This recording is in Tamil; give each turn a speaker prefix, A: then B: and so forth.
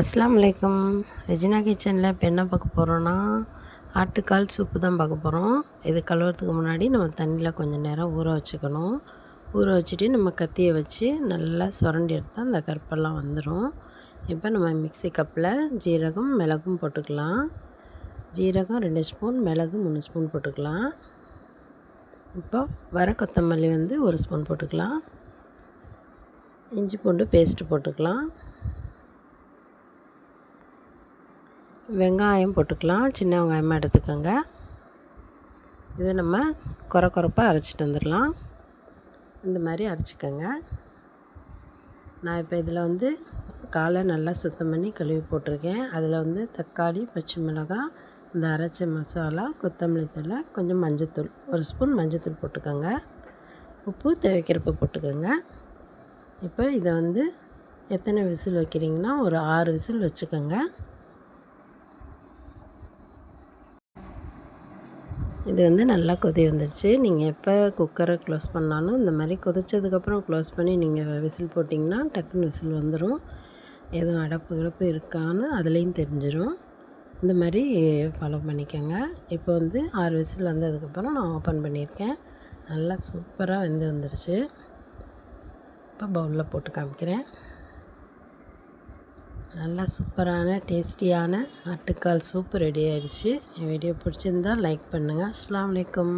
A: அஸ்லாம் வலைக்கம் ரெஜினா கிச்சனில் இப்போ என்ன பார்க்க போகிறோன்னா ஆட்டுக்கால் சூப்பு தான் பார்க்க போகிறோம் இது கழுவுறதுக்கு முன்னாடி நம்ம தண்ணியில் கொஞ்சம் நேரம் ஊற வச்சுக்கணும். ஊற வச்சுட்டு நம்ம கத்தியை வச்சு நல்லா சுரண்டி எடுத்தால் அந்த கருப்பெல்லாம் வந்துடும் இப்போ நம்ம மிக்ஸி கப்பில் ஜீரகம் மிளகும் போட்டுக்கலாம். ஜீரகம் ரெண்டு ஸ்பூன் மிளகு மூணு ஸ்பூன் போட்டுக்கலாம். இப்போ வர கொத்தமல்லி வந்து ஒரு ஸ்பூன் போட்டுக்கலாம். இஞ்சி பூண்டு பேஸ்ட்டு போட்டுக்கலாம். வெங்காயம் போட்டுக்கலாம். சின்ன வெங்காயமாக எடுத்துக்கோங்க. இதை நம்ம குறை குறைப்பாக அரைச்சிட்டு வந்துடலாம். இந்த மாதிரி அரைச்சிக்கோங்க. நான் இப்போ இதில் வந்து காலை நல்லா சுத்தம் பண்ணி கழுவி போட்டிருக்கேன். அதில் வந்து தக்காளி பச்சை மிளகாய் இந்த அரைச்ச மசாலா கொத்தமல்லி தழை கொஞ்சம் மஞ்சத்தூள். ஒரு ஸ்பூன் மஞ்சத்தூள் போட்டுக்கோங்க. உப்பு தேவைக்கிறப்ப போட்டுக்கோங்க. இப்போ இதை வந்து எத்தனை விசில் வைக்கிறீங்கன்னா ஒரு ஆறு விசில் வச்சுக்கோங்க. இது வந்து நல்லா கொதி வந்துடுச்சு நீங்கள் எப்போ குக்கரை க்ளோஸ் பண்ணாலும் இந்த மாதிரி கொதித்ததுக்கப்புறம் க்ளோஸ் பண்ணி நீங்கள் விசில் போட்டிங்கன்னா டக்குன்னு விசில் வந்துடும் எதுவும் அடப்பு கிடப்பு இருக்கான்னு அதுலேயும் தெரிஞ்சிடும் இந்த மாதிரி ஃபாலோ பண்ணிக்கோங்க. இப்போ வந்து ஆறு விசில் வந்ததுக்கப்புறம் நான் ஓப்பன் பண்ணியிருக்கேன். நல்லா சூப்பராக வெந்து வந்துடுச்சு இப்போ பவுலில் போட்டு காமிக்கிறேன். நல்லா சூப்பரான டேஸ்டியான ஆட்டுக்கால் சூப் ரெடி ஆகிடுச்சு என் வீடியோ பிடிச்சிருந்தா லைக் பண்ணுங்கள் அஸ்லாம் வலைக்கம்